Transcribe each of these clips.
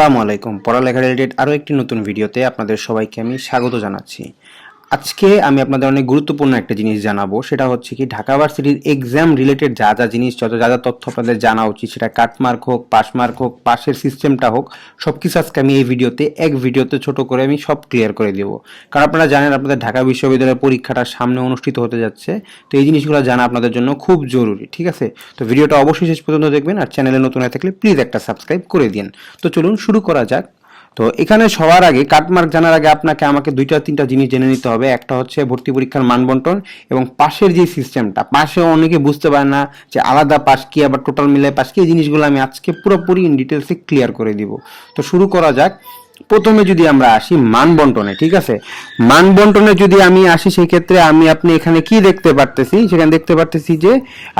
আসসালামু আলাইকুম। পড়ালেখা রিলেটেড আরও একটি নতুন ভিডিওতে আপনাদের সবাইকে আমি স্বাগত জানাচ্ছি। আজকে আমি আপনাদের অনেক গুরুত্বপূর্ণ একটা জিনিস জানাব, সেটা হচ্ছে কি ঢাকা ভার্সিটির এক্সাম রিলেটেড যা যা জিনিস, যত যা যা তথ্য আপনাদের জানা উচিত, সেটা কাটমার্ক হোক পাসমার্ক হোক, পাশের সিস্টেমটা হোক সব কিছু আজকে আমি এই ভিডিওতে, এক ভিডিওতে ছোট করে আমি সব ক্লিয়ার করে দেবো। কারণ আপনারা জানেন আপনাদের ঢাকা বিশ্ববিদ্যালয়ের পরীক্ষাটা সামনে অনুষ্ঠিত হতে যাচ্ছে, তো এই জিনিসগুলো জানা আপনাদের জন্য খুব জরুরি, ঠিক আছে? তো ভিডিওটা অবশ্যই শেষ পর্যন্ত দেখবেন, আর চ্যানেলে নতুন হয়ে থাকলে প্লিজ একটা সাবস্ক্রাইব করে দিন তো চলুন শুরু করা যাক। তো এখানে সবার আগে কাটমার্ক জানার আগে আপনাকে আমাকে দুইটা, তিনটা জিনিস জেনে নিতে হবে। একটা হচ্ছে ভর্তি পরীক্ষার মানবন্টন এবং পাশের যে সিস্টেমটা পাশে অনেকে বুঝতে পারে না যে আলাদা পাস কি, আবার টোটাল মিলে পাস কি, এই জিনিসগুলো আমি আজকে পুরোপুরি ইন ডিটেলসে ক্লিয়ার করে দিব। তো শুরু করা যাক। প্রথমে যদি আমরা আসি মান বন্টনে ঠিক আছে? মান বন্টনে যদি আমি আসি সেই ক্ষেত্রে আমি আপনি এখানে কি দেখতে পারতেছি? সেখানে দেখতে পারতেছি যে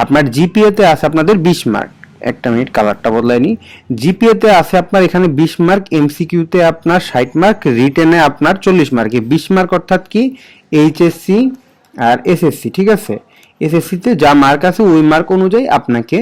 আপনার জিপিএ তে আছে আপনাদের বিশ মার্ক একটা মিনিট, কালারটা বদলায়নি জিপিএ জিপিএতে আছে আপনার এখানে বিশ মার্ক এমসিকিউতে আপনার ষাট মার্ক রিটেনে আপনার চল্লিশ মার্ক বিশ মার্ক অর্থাৎ কি? এইচএসসি আর এসএসসি ঠিক আছে? এসএসসিতে যা মার্ক আছে ওই মার্ক অনুযায়ী আপনাকে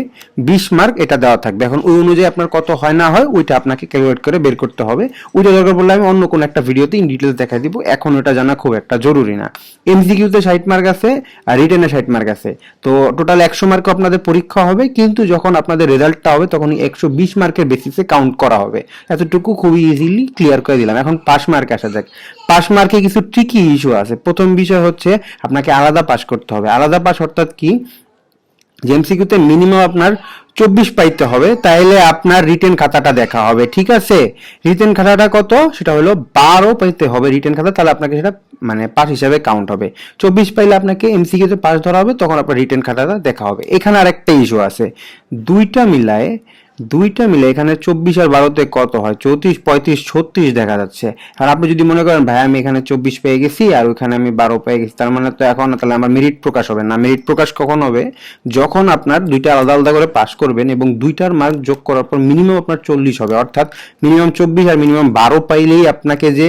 বিশ মার্ক এটা দেওয়া থাকবে। এখন ওই অনুযায়ী আপনার কত হয় না হয়, ওইটা আপনাকে ক্যালকুলেট করে বের করতে হবে। ওইটা দরকার পড়লে আমি অন্য কোনো একটা ভিডিওতে ইন ডিটেলস দেখা দিব। এখন ওটা জানা খুব একটা জরুরি না। এমসিকিউতে ষাট মার্ক আছে, আর রিটেনে ষাট মার্ক আছে। তো টোটাল একশো মার্ক আপনাদের পরীক্ষা হবে, কিন্তু যখন আপনাদের রেজাল্টটা হবে তখন একশো বিশ মার্কের বেসিসে কাউন্ট করা হবে। এতটুকু খুবই ইজিলি ক্লিয়ার করে দিলাম। এখন পাস মার্ক আসা যাক। পাস মার্কে কিছু ট্রিকি ইস্যু আছে। প্রথম বিষয় হচ্ছে, আপনাকে আলাদা পাস করতে হবে। আলাদা পাস অর্থাৎ কি? যে এমসিকিউতে মিনিমাম আপনার চব্বিশ পাইতে হবে, তাইলে আপনার রিটেন খাতাটা দেখা হবে, ঠিক আছে? রিটেন খাতাটা কত? সেটা হলো বারো পাইতে হবে রিটেন খাতা, তাহলে আপনাকে সেটা মানে পাস হিসাবে কাউন্ট হবে। চব্বিশ পাইলে আপনাকে এমসিকিউতে পাস ধরা হবে, তখন আপনার রিটেন খাতাটা দেখা হবে। এখানে আরেকটা ইস্যু আছে। দুইটা মিলায় দুইটা মিলে এখানে চব্বিশ আর বারোতে কত হয়? চৌত্রিশ, পঁয়ত্রিশ, ছত্রিশ দেখা যাচ্ছে। আর আপনি যদি মনে করেন, ভাই, আমি এখানে চব্বিশ পেয়ে গেছি আর ওইখানে আমি বারো পেয়ে গেছি, তার মানে তো এখন তাহলে আমার মেরিট প্রকাশ হবে না। মেরিট প্রকাশ কখন হবে? যখন আপনার দুইটা আলাদা আলাদা করে পাস করবেন এবং দুইটার মার্ক যোগ করার পর মিনিমাম আপনার চল্লিশ হবে। অর্থাৎ মিনিমাম চব্বিশ আর মিনিমাম বারো পাইলেই আপনাকে যে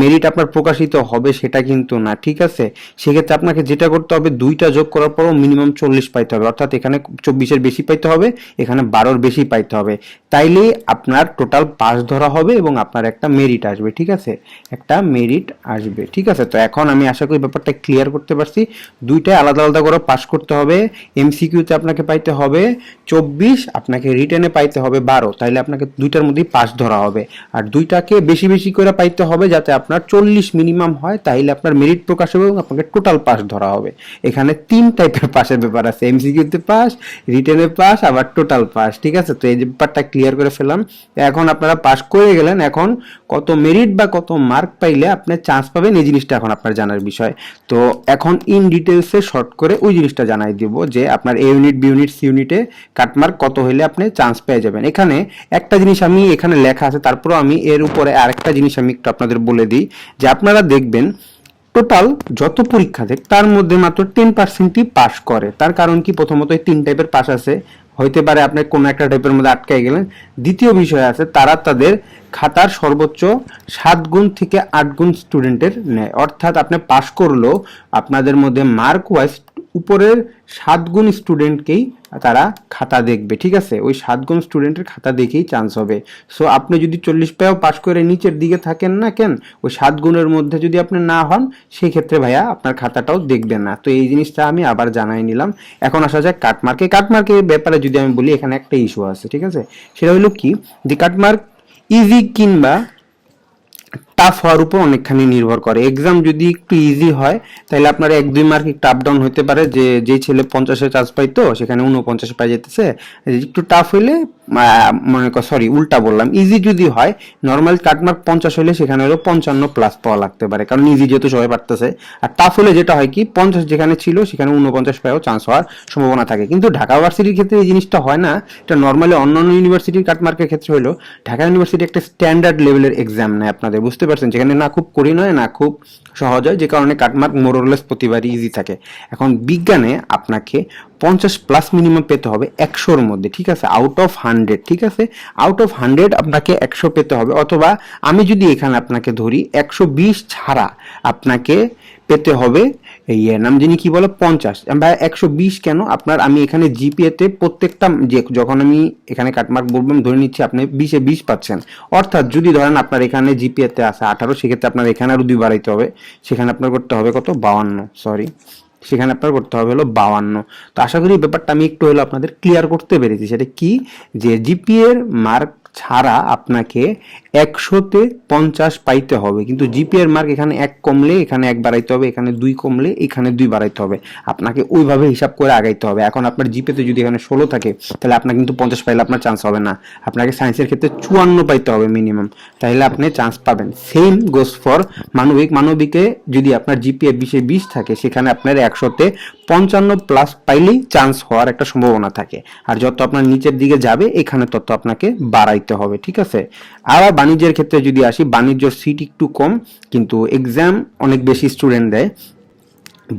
মেরিট আপনার প্রকাশিত হবে সেটা কিন্তু না, ঠিক আছে? সেক্ষেত্রে আপনাকে যেটা করতে হবে, দুইটা যোগ করার পরও মিনিমাম চল্লিশ পাইতে হবে। অর্থাৎ এখানে চব্বিশের বেশি পাইতে হবে, এখানে বারোর বেশি পাইতে হবে। তাইলে আপনার টোটাল পাস ধরা হবে এবং আপনার একটা মেরিট আসবে, ঠিক আছে? একটা মেরিট আসবে, ঠিক আছে? তো এখন আমি আশা করি ব্যাপারটা ক্লিয়ার করতে পারছি। দুইটাই আলাদা আলাদা করে পাস করতে হবে। এমসিকিউতে আপনাকে পাইতে হবে। চব্বিশ, আপনাকে রিটেনে পাইতে হবে বারো। তাইলে আপনাকে দুইটার মধ্যেই পাস ধরা হবে। আর দুইটাকে বেশি বেশি করে পাইতে হবে যাতে আপনার চল্লিশ মিনিমাম হয়। তাইলে আপনার মেরিট প্রকাশ হবে এবং আপনাকে টোটাল পাস ধরা হবে। এখানে তিন টাইপের পাসের ব্যাপার আছে। এমসিকিউতে পাস রিটেনে পাস আবার টোটাল পাস ঠিক আছে? তো এই ব্যাপারটা ক্লিয়ার করে ফেলাম এখন আপনারা পাস করে গেলেন, এখন কত মেরিট বা কত মার্ক পাইলে আপনি চান্স পাবেন এই জিনিসটা এখন আপনার জানার বিষয়। তো এখন ইন ডিটেলসে শর্ট করে ওই জিনিসটা জানাই দিব যে আপনার A unit B unit C ইউনিটে কাটমার্ক কত হলে আপনি চান্স পেয়ে যাবেন। এখানে একটা জিনিস আমি এখানে লেখা আছে, তারপরও আমি এর উপরে আরেকটা জিনিস আমি একটু আপনাদের বলে দিই যে আপনারা দেখবেন টোটাল যত পরীক্ষা দেখ, তার মধ্যে মাত্র টেন পার্সেন্টই পাস করে। তার কারণ কি? প্রথমত তিন টাইপের পাস আছে। হইতে পারে আপনি কোনো একটা টাইপের মধ্যে আটকে গেলেন। দ্বিতীয় বিষয় আছে, তারা তাদের খাতার সর্বোচ্চ সাত গুণ থেকে আট গুণ স্টুডেন্টের নেয় অর্থাৎ আপনি পাশ করলেও আপনাদের মধ্যে মার্ক ওয়াইজ উপরের সাত গুণ স্টুডেন্টকেই তারা খাতা দেখবে, ঠিক আছে? ওই সাত গুণ স্টুডেন্টের খাতা দেখেই চান্স হবে। সো আপনি যদি চল্লিশ পেয়েও পাস করে নিচের দিকে থাকেন না কেন, ওই সাত গুণের মধ্যে যদি আপনি না হন সেই ক্ষেত্রে ভাইয়া আপনার খাতাটাও দেখবে না। তো এই জিনিসটা আমি আবার জানাই নিলাম। এখন আসা যায় কাটমার্কে কাটমার্কের ব্যাপারে যদি আমি বলি, এখানে একটা ইস্যু আছে, ঠিক আছে? সেটা হলো কি? যে কাটমার্ক ইজি কিংবা টাফ হওয়ার উপর অনেকখানি নির্ভর করে। এক্সাম যদি একটু ইজি হয়, তাহলে আপনার এক দুই মার্ক একটু আপ ডাউন হতে পারে। যে যে ছেলে পঞ্চাশে চান্স পাইতো, সেখানে উনপঞ্চাশে পাই যেতেছে। একটু টাফ হইলে মনে কর সরি উল্টা বললাম। ইজি যদি হয় নর্মাল কাটমার্ক পঞ্চাশ হলে সেখানে হলো পঞ্চান্ন প্লাস পাওয়া লাগতে পারে। কারণ ইজি যেহেতু সবাই পারতেছে। আর টাফ হলে যেটা হয় কি, পঞ্চাশ যেখানে ছিল, সেখানে উনপঞ্চাশ পায়েও চান্স হওয়ার সম্ভাবনা থাকে। কিন্তু ঢাকা ইউনিভার্সিটির ক্ষেত্রে এই জিনিসটা হয় না। এটা নর্মালি অন্যান্য ইউনিভার্সিটির কাটমার্কের ক্ষেত্রে হলো ঢাকা ইউনিভার্সিটি একটা স্ট্যান্ডার্ড লেভেলের এক্সাম নেয় আপনাদের, বুঝতে পারছেন যেখানে না খুব কঠিন হয়, না খুব সহজ হয়, যে কারণে কাটমার্ক মোরলেস প্রতিবারই ইজি থাকে। এখন বিজ্ঞানে আপনাকে পঞ্চাশ প্লাস মিনিমাম পেতে হবে একশোর মধ্যে, ঠিক আছে? আউট অফ হান্ড্রেড ঠিক আছে? আউট অফ হান্ড্রেড আপনাকে একশো পেতে হবে। অথবা আমি যদি এখানে আপনাকে ধরি, একশো বিশ ছাড়া আপনাকে পেতে হবে। এই এর নাম যিনি কি বলে? পঞ্চাশ। ভাই একশো বিশ কেন? আপনার আমি এখানে জিপিএতে প্রত্যেকটা যে যখন আমি এখানে কাটমার্ক বলব ধরে নিচ্ছি আপনি বিশে বিশ পাচ্ছেন। অর্থাৎ যদি ধরেন আপনার এখানে জিপিএতে আছে আঠারো, সেক্ষেত্রে আপনার এখানে আরও দুই বাড়াইতে হবে। সেখানে আপনার করতে হবে কত? বাউান্ন সরি সেখানে আপনার করতে হবে হলো বাউান্ন তো আশা করি ব্যাপারটা আমি একটু হলো আপনাদের ক্লিয়ার করতে পেরেছি। সেটা কি? যে জিপিএর মার্ক ছাড়া আপনাকে একশোতে পঞ্চাশ পাইতে হবে। কিন্তু জিপিএর মার্ক এখানে এক কমলে, এখানে এক বাড়াইতে হবে, এখানে দুই কমলে, এখানে দুই বাড়াইতে হবে। আপনাকে ওইভাবে হিসাব করে আগাইতে হবে। এখন আপনার জিপিএতে যদি এখানে ষোলো থাকে, তাহলে আপনার কিন্তু পঞ্চাশ পাইলে আপনার চান্স হবে না। আপনাকে সায়েন্সের ক্ষেত্রে চুয়ান্ন পাইতে হবে মিনিমাম তাহলে আপনি চান্স পাবেন। সেম গোস ফর মানবিক। মানবিকে যদি আপনার জিপিএ বিশে বিশ থাকে, সেখানে আপনার একশোতে পঞ্চান্ন প্লাস পাইলেই চান্স হওয়ার একটা সম্ভাবনা থাকে। আর যত আপনার নিচের দিকে যাবে, এখানে তত আপনাকে বাড়াইতে হবে। ঠিক আছে? আবার বাণিজ্যের ক্ষেত্রে যদি আসি বাণিজ্য সিট একটু কম কিন্তু এক্সাম অনেক বেশি স্টুডেন্ট দেয়।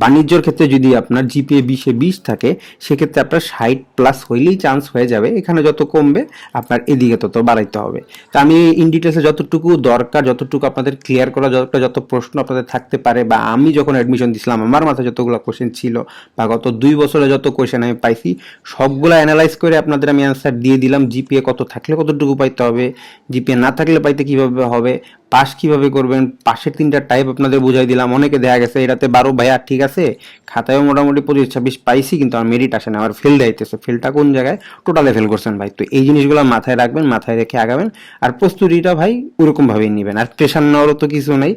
বাণিজ্যর ক্ষেত্রে যদি আপনার জিপিএ বিশে বিশ থাকে, সেক্ষেত্রে আপনার ষাট প্লাস হইলেই চান্স হয়ে যাবে। এখানে যত কমবে, আপনার এদিকে তত বাড়াইতে হবে। তা আমি ইন ডিটেলসে যতটুকু দরকার, যতটুকু আপনাদের ক্লিয়ার করা যতটা যত প্রশ্ন আপনাদের থাকতে পারে, বা আমি যখন অ্যাডমিশন দিছিলাম, আমার মাথায় যতগুলো কোশ্চেন ছিল, বা গত দুই বছরে যত কোশ্চেন আমি পাইছি, সবগুলো অ্যানালাইজ করে আপনাদের আমি অ্যান্সার দিয়ে দিলাম। জিপিএ কত থাকলে কতটুকু পাইতে হবে জিপিএ না থাকলে পাইতে কীভাবে হবে পাস কীভাবে করবেন, পাশের তিনটা টাইপ আপনাদের বুঝাই দিলাম, অনেকে দেখা গেছে এটাতে বারো, ভাইয়া ঠিক আছে, খাতায়ও মোটামুটি পঁচিশ ছাব্বিশ পাইছি, কিন্তু আমার মেরিট আসে না আমার ফেল দিতেছে ফেলটা কোন জায়গায়? টোটালে ফেল করছেন ভাই। তো এই জিনিসগুলো মাথায় রাখবেন, মাথায় রেখে আগাবেন। আর প্রস্তুতিটা ভাই ওরকম ভাবেই নেবেন। আর প্রেশার নেওয়ারও তো কিছু নেই,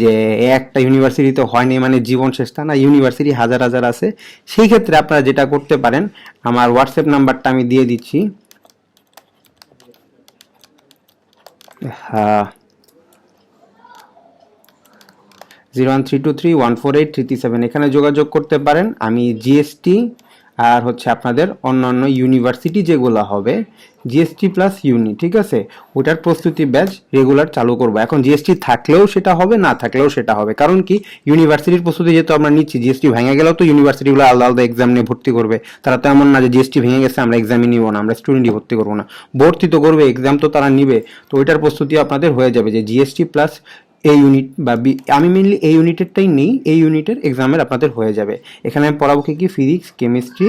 যে একটা ইউনিভার্সিটিতে হয়নি মানে জীবন শেষ তা না ইউনিভার্সিটি হাজার হাজার আছে। সেই ক্ষেত্রে আপনারা যেটা করতে পারেন, আমার হোয়াটসঅ্যাপ নাম্বারটা আমি দিয়ে দিচ্ছি। হ্যাঁ। Zero one three two three one four eight three seven. এখানে যোগাযোগ করতে পারেন। আমি জিএসটি আর হচ্ছে আপনাদের অন্যান্য ইউনিভার্সিটি যেগুলো হবে জিএসটি প্লাস ইউনি ঠিক আছে? ওটার প্রস্তুতি ব্যাচ রেগুলার চালু করব। এখন জিএসটি থাকলেও সেটা হবে, না থাকলেও সেটা হবে। কারণ কি? ইউনিভার্সিটির প্রস্তুতি যেহেতু আমরা নিচ্ছি জিএসটি ভেঙে গেলেও তো ইউনিভার্সিটিগুলো আলাদা আলাদা এক্সাম নিয়ে ভর্তি করবে। তারা তো এমন না যে জিএসটি ভেঙে গেছে, আমরা এক্সামই নিব না, আমরা স্টুডেন্টই ভর্তি করব না। ভর্তি তো করবে এক্সাম তো তারা নিবে। তো ওইটার প্রস্তুতি আপনাদের হয়ে যাবে যে জিএসটি প্লাস এই ইউনিট বা বি আমি মেনলি এই ইউনিটেরটাই নেই এই ইউনিটের এক্সামের আপনাদের হয়ে যাবে। এখানে আমি পড়াবো কি ফিজিক্স কেমিস্ট্রি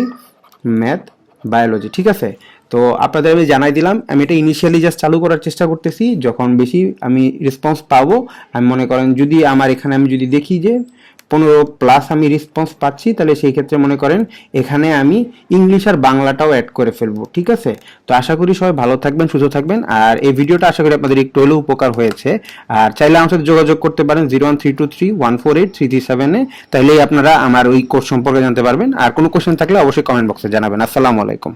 ম্যাথ বায়োলজি ঠিক আছে? তো আপনাদের আমি জানাই দিলাম, আমি এটা ইনিশিয়ালি জাস্ট চালু করার চেষ্টা করতেছি, যখন বেশি আমি রেসপন্স পাবো, আমি মনে করেন যদি আমার এখানে আমি যদি দেখি যে পনেরো প্লাস আমি রেসপন্স পাচ্ছি, তাহলে সেই ক্ষেত্রে মনে করেন এখানে আমি ইংলিশ আর বাংলাটাও অ্যাড করে ফেলব, ঠিক আছে? তো আশা করি সবাই ভালো থাকবেন, সুস্থ থাকবেন, আর এই ভিডিওটা আশা করি আপনাদের একটু হলেও উপকার হয়েছে। আর চাইলে আমার সাথে যোগাযোগ করতে পারেন zero one three two three one four eight three three সেভেনে তাহলেই আপনারা আমার ওই কোর্স সম্পর্কে জানতে পারবেন। আর কোনো কোশ্চেন থাকলে অবশ্যই কমেন্ট বক্সে জানাবেন। আসসালামু আলাইকুম।